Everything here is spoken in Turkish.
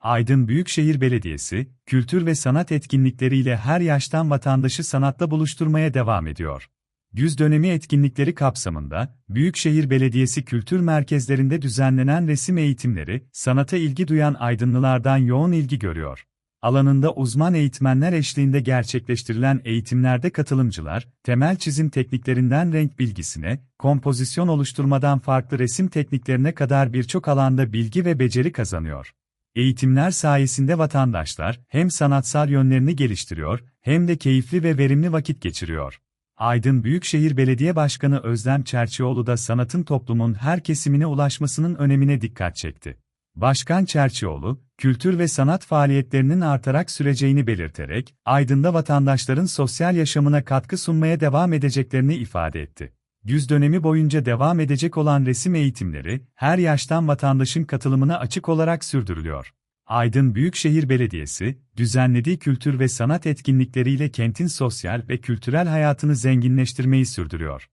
Aydın Büyükşehir Belediyesi, kültür ve sanat etkinlikleriyle her yaştan vatandaşı sanatla buluşturmaya devam ediyor. Güz dönemi etkinlikleri kapsamında, Büyükşehir Belediyesi kültür merkezlerinde düzenlenen resim eğitimleri, sanata ilgi duyan aydınlılardan yoğun ilgi görüyor. Alanında uzman eğitmenler eşliğinde gerçekleştirilen eğitimlerde katılımcılar, temel çizim tekniklerinden renk bilgisine, kompozisyon oluşturmadan farklı resim tekniklerine kadar birçok alanda bilgi ve beceri kazanıyor. Eğitimler sayesinde vatandaşlar hem sanatsal yönlerini geliştiriyor hem de keyifli ve verimli vakit geçiriyor. Aydın Büyükşehir Belediye Başkanı Özlem Çerçioğlu da sanatın toplumun her kesimine ulaşmasının önemine dikkat çekti. Başkan Çerçioğlu, kültür ve sanat faaliyetlerinin artarak süreceğini belirterek, Aydın'da vatandaşların sosyal yaşamına katkı sunmaya devam edeceklerini ifade etti. Güz dönemi boyunca devam edecek olan resim eğitimleri, her yaştan vatandaşın katılımına açık olarak sürdürülüyor. Aydın Büyükşehir Belediyesi, düzenlediği kültür ve sanat etkinlikleriyle kentin sosyal ve kültürel hayatını zenginleştirmeyi sürdürüyor.